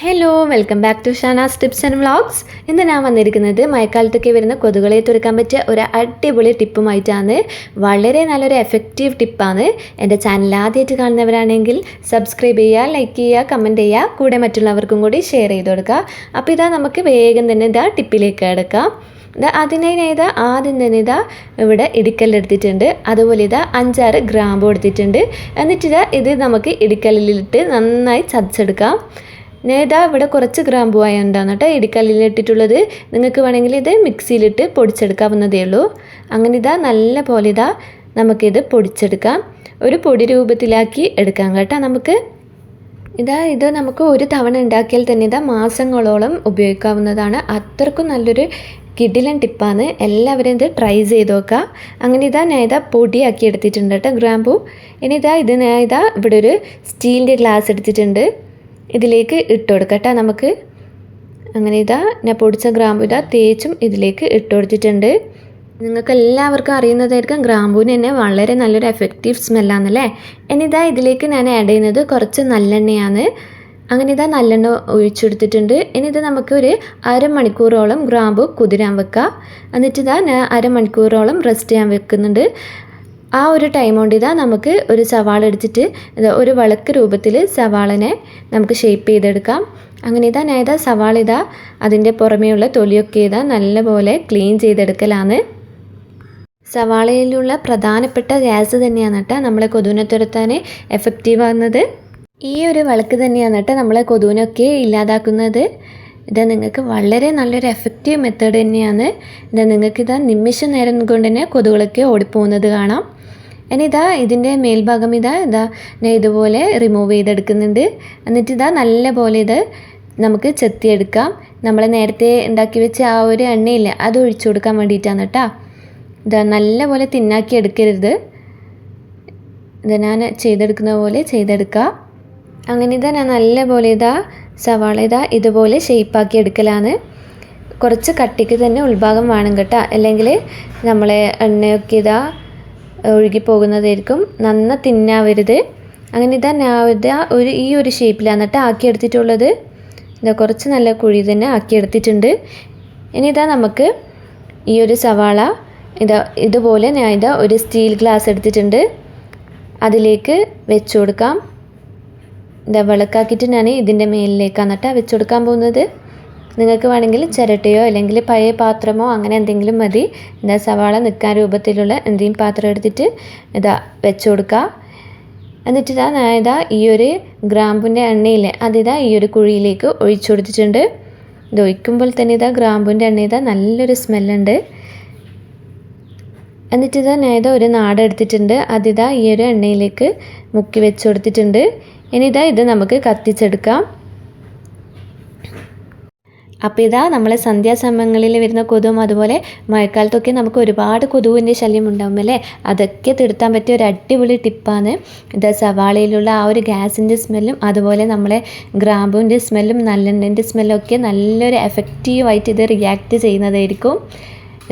Hello welcome back to Shana's tips and vlogs ഇന്ന് ഞാൻ വന്നിരിക്കുന്നത് മഴക്കാലത്തൊക്കെ വരുന്ന കൊതുകളെ തുറക്കാൻ പറ്റിയ ഒരു അടിപൊളി ടിപ്പുമായിട്ടാണ്. വളരെ നല്ലൊരു എഫക്റ്റീവ് ടിപ്പാണ്. എന്റെ ചാനൽ ആദ്യമായിട്ട് കാണുന്നവരാണെങ്കിൽ സബ്സ്ക്രൈബ് ചെയ്യുക ലൈക്ക് ചെയ്യുക കമന്റ് ചെയ്യുക കൂടെ മറ്റുള്ളവർക്കും കൂടി ഷെയർ ചെയ്ത് കൊടുക്കുക. അപ്പോൾ ഇതാ നമുക്ക് വേഗം തന്നെ ഇതാ ടിപ്പിലേക്ക് കിടക്കാം. ഇതാ അതിനെ ഇതാ ആദ്യം തന്നെ ഇതാ ഇവിടെ ഇടിക്കല്ലെടുത്തിട്ടുണ്ട് അതുപോലെ ഇതാ അഞ്ചാറ് ഗ്രാമ്പ് എടുത്തിട്ടുണ്ട്. എന്നിട്ട് ഇതാ ഇത് നമുക്ക് ഇടിക്കല്ലിലിട്ട് നന്നായി ചതച്ചെടുക്കാം. ഇതാ ഇവിടെ കുറച്ച് ഗ്രാമ്പു ആയതുകൊണ്ടാണ് കേട്ടോ ഇടിക്കല്ലിൽ ഇട്ടിട്ടുള്ളത്. നിങ്ങൾക്ക് വേണമെങ്കിൽ ഇത് മിക്സിയിലിട്ട് പൊടിച്ചെടുക്കാവുന്നതേ ഉള്ളൂ. അങ്ങനെ ഇതാ നല്ല പോലെ ഇതാ നമുക്കിത് പൊടിച്ചെടുക്കാം. ഒരു പൊടി രൂപത്തിലാക്കി എടുക്കാം കേട്ടോ നമുക്ക്. ഇതാ ഇത് നമുക്ക് ഒരു തവണ ഉണ്ടാക്കിയാൽ തന്നെ ഇതാ മാസങ്ങളോളം ഉപയോഗിക്കാവുന്നതാണ്. അത്രക്കും നല്ലൊരു കിടിലൻ ടിപ്പാണ്. എല്ലാവരും ഇത് ട്രൈ ചെയ്ത് നോക്കുക അങ്ങനെ ഇതാ ഞാൻ ഇതാ പൊടിയാക്കി എടുത്തിട്ടുണ്ട് കേട്ടോ ഗ്രാമ്പു. ഇനി ഇതാ ഇത് ഞാൻ ഇതാ ഇവിടെ ഒരു സ്റ്റീലിന്റെ ഗ്ലാസ് എടുത്തിട്ടുണ്ട്. ഇതിലേക്ക് ഇട്ട് കൊടുക്കട്ടെ നമുക്ക്. അങ്ങനെ ഇതാ ഞാൻ പൊടിച്ച ഗ്രാമ്പു ഇതാ തേച്ചും ഇതിലേക്ക് ഇട്ട് കൊടുത്തിട്ടുണ്ട്. നിങ്ങൾക്ക് എല്ലാവർക്കും അറിയുന്നതായിരിക്കും ഗ്രാമ്പൂവിന് തന്നെ വളരെ നല്ലൊരു എഫക്റ്റീവ് സ്മെല്ലാന്നല്ലേ ഇനി ഇതാ ഇതിലേക്ക് ഞാൻ ആഡ് ചെയ്യുന്നത് കുറച്ച് നല്ലെണ്ണയാണ്. അങ്ങനെ ഇതാ നല്ലെണ്ണ ഒഴിച്ചെടുത്തിട്ടുണ്ട് ഇനി ഇത് നമുക്ക് ഒരു അരമണിക്കൂറോളം ഗ്രാമ്പു കുതിരാൻ വെക്കാം. എന്നിട്ട് ഇതാ ഞാൻ അരമണിക്കൂറോളം റെസ്റ്റ് ചെയ്യാൻ വെക്കുന്നുണ്ട്. ആ ഒരു ടൈം കൊണ്ട് ഇതാ നമുക്ക് ഒരു സവാള എടുത്തിട്ട് ഒരു വിളക്ക് രൂപത്തിൽ സവാളനെ നമുക്ക് ഷേപ്പ് ചെയ്തെടുക്കാം. അങ്ങനെ ഇതാ ഞാൻ ഇതാ സവാള ഇതാ അതിന്റെ പുറമേയുള്ള തൊലിയൊക്കെ ഇതാ നല്ലപോലെ ക്ലീൻ ചെയ്തെടുക്കലാണ്. സവാളയിലുള്ള പ്രധാനപ്പെട്ട ഗ്യാസ് തന്നെയാണ് കേട്ടോ നമ്മളെ കൊതുവിനെ തുരത്താൻ എഫക്റ്റീവ് ആകുന്നത്. ഈ ഒരു വിളക്ക് തന്നെയാണ് കേട്ടോ നമ്മളെ കൊതുവിനൊക്കെ ഇല്ലാതാക്കുന്നത്. ഇത് നിങ്ങൾക്ക് വളരെ നല്ലൊരു എഫക്റ്റീവ് മെത്തേഡ് തന്നെയാണ്. ഇത് നിങ്ങൾക്ക് ഇതാ നിമിഷ നേരം കൊണ്ട് തന്നെ കൊതുകളൊക്കെ ഓടിപ്പോകുന്നത് കാണാം. ഇനി ഇതാ ഇതിന്റെ മേൽഭാഗം ഇതാ ഇതാ ഞാൻ ഇതുപോലെ റിമൂവ് ചെയ്തെടുക്കുന്നുണ്ട്. എന്നിട്ട് ഇതാ നല്ല പോലെ ഇത് നമുക്ക് ചെത്തിയെടുക്കാം. നമ്മൾ നേരത്തെ ഉണ്ടാക്കി വെച്ച ആ ഒരു എണ്ണയില്ല അത് ഒഴിച്ചു കൊടുക്കാൻ വേണ്ടിയിട്ടാണ് കേട്ടോ. ഇതാ നല്ല പോലെ തിന്നാക്കി എടുക്കരുത്. ഇത് ഞാൻ ചെയ്തെടുക്കുന്ന പോലെ ചെയ്തെടുക്കുക അങ്ങനെ ഇതാ ഞാൻ നല്ല പോലെ ഇതാ സവാള ഇതാ ഇതുപോലെ ഷേപ്പാക്കി എടുക്കലാണ്. കുറച്ച് കട്ടിക്ക് തന്നെ ഉൾഭാഗം വേണം കേട്ടോ. അല്ലെങ്കിൽ നമ്മളെ എണ്ണയൊക്കെ ഇതാ ഒഴുകി പോകുന്നതായിരിക്കും. നന്ന തിന്നാവരുത്. അങ്ങനെ ഇതാ ഞാൻ ഇതാ ഒരു ഈ ഒരു ഷേപ്പിലാണ് കേട്ടോ ആക്കിയെടുത്തിട്ടുള്ളത് ഇതാ കുറച്ച് നല്ല കുഴി തന്നെ ആക്കിയെടുത്തിട്ടുണ്ട് ഇനി ഇതാ നമുക്ക് ഈ ഒരു സവാള ഇതാ ഇതുപോലെ ഞാൻ ഇതാ ഒരു സ്റ്റീൽ ഗ്ലാസ് എടുത്തിട്ടുണ്ട്. അതിലേക്ക് വെച്ചു കൊടുക്കാം. ഇതാ വിളക്കാക്കിയിട്ട് ഞാൻ ഇതിന്റെ മേലിലേക്കാണ് എന്നിട്ട് വെച്ച് കൊടുക്കാൻ പോകുന്നത്. നിങ്ങൾക്ക് വേണമെങ്കിൽ ചിരട്ടയോ അല്ലെങ്കിൽ പഴയ പാത്രമോ അങ്ങനെ എന്തെങ്കിലും മതി. എന്താ സവാള നിൽക്കാൻ രൂപത്തിലുള്ള എന്തെങ്കിലും പാത്രം എടുത്തിട്ട് ഇതാ വെച്ച് കൊടുക്കുക എന്നിട്ട് ഇതാ ഞാൻ ഇതാ ഈ ഒരു ഗ്രാമ്പുന്റെ എണ്ണയില്ലേ അതിതാ ഈ ഒരു കുഴിയിലേക്ക് ഒഴിച്ചു കൊടുത്തിട്ടുണ്ട്. ഇത് ഒഴിക്കുമ്പോൾ തന്നെ ഇതാ ഗ്രാമ്പുന്റെ എണ്ണ ഇതാ നല്ലൊരു സ്മെല്ലുണ്ട്. എന്നിട്ട് ഇതാ ഞാൻ ഇതാ ഒരു നാടെടുത്തിട്ടുണ്ട് അതിതാ ഈ ഒരു എണ്ണയിലേക്ക് മുക്കി വെച്ച് കൊടുത്തിട്ടുണ്ട്. ഇനി ഇതാ നമുക്ക് കത്തിച്ചെടുക്കാം. അപ്പോൾ ഇതാ നമ്മളെ സന്ധ്യാസമയങ്ങളിൽ വരുന്ന കൊതുവും അതുപോലെ മഴക്കാലത്തൊക്കെ നമുക്ക് ഒരുപാട് കൊതുവിന്റെ ശല്യം ഉണ്ടാവും അല്ലേ? അതൊക്കെ തീർത്താൻ പറ്റിയ ഒരു അടിപൊളി ടിപ്പാണ്. ഇത് സവാളയിലുള്ള ആ ഒരു ഗ്യാസിന്റെ സ്മെല്ലും അതുപോലെ നമ്മളെ ഗ്രാമ്പുവിന്റെ സ്മെല്ലും നല്ലെണ്ണന്റെ സ്മെല്ലും ഒക്കെ നല്ലൊരു എഫക്റ്റീവായിട്ട് ഇത് റിയാക്ട് ചെയ്യുന്നതായിരിക്കും.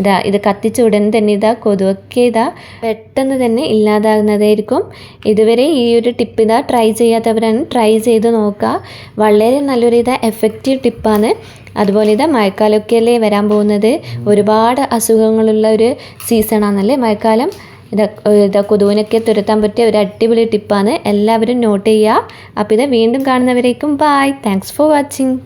ഇതാ ഇത് കത്തിച്ച ഉടൻ തന്നെ ഇതാ കൊതുവൊക്കെ ഇതാ പെട്ടെന്ന് തന്നെ ഇല്ലാതാകുന്നതായിരിക്കും. ഇതുവരെ ഈ ഒരു ടിപ്പ് ഇതാ ട്രൈ ചെയ്യാത്തവരാണ്. ട്രൈ ചെയ്ത് നോക്കുക. വളരെ നല്ലൊരു ഇതാ എഫക്റ്റീവ് ടിപ്പാണ് അതുപോലെ ഇതാ മഴക്കാലമൊക്കെയല്ലേ വരാൻ പോകുന്നത്. ഒരുപാട് അസുഖങ്ങളുള്ള ഒരു സീസണാണല്ലേ മഴക്കാലം. ഇതാ ഇതാ കൊതുവിനൊക്കെ തുരത്താൻ പറ്റിയ ഒരു അടിപൊളി ടിപ്പാണ് എല്ലാവരും നോട്ട് ചെയ്യുക. അപ്പോൾ ഇത് വീണ്ടും കാണുന്നവരേക്കും ബായ് താങ്ക്സ് ഫോർ വാച്ചിങ്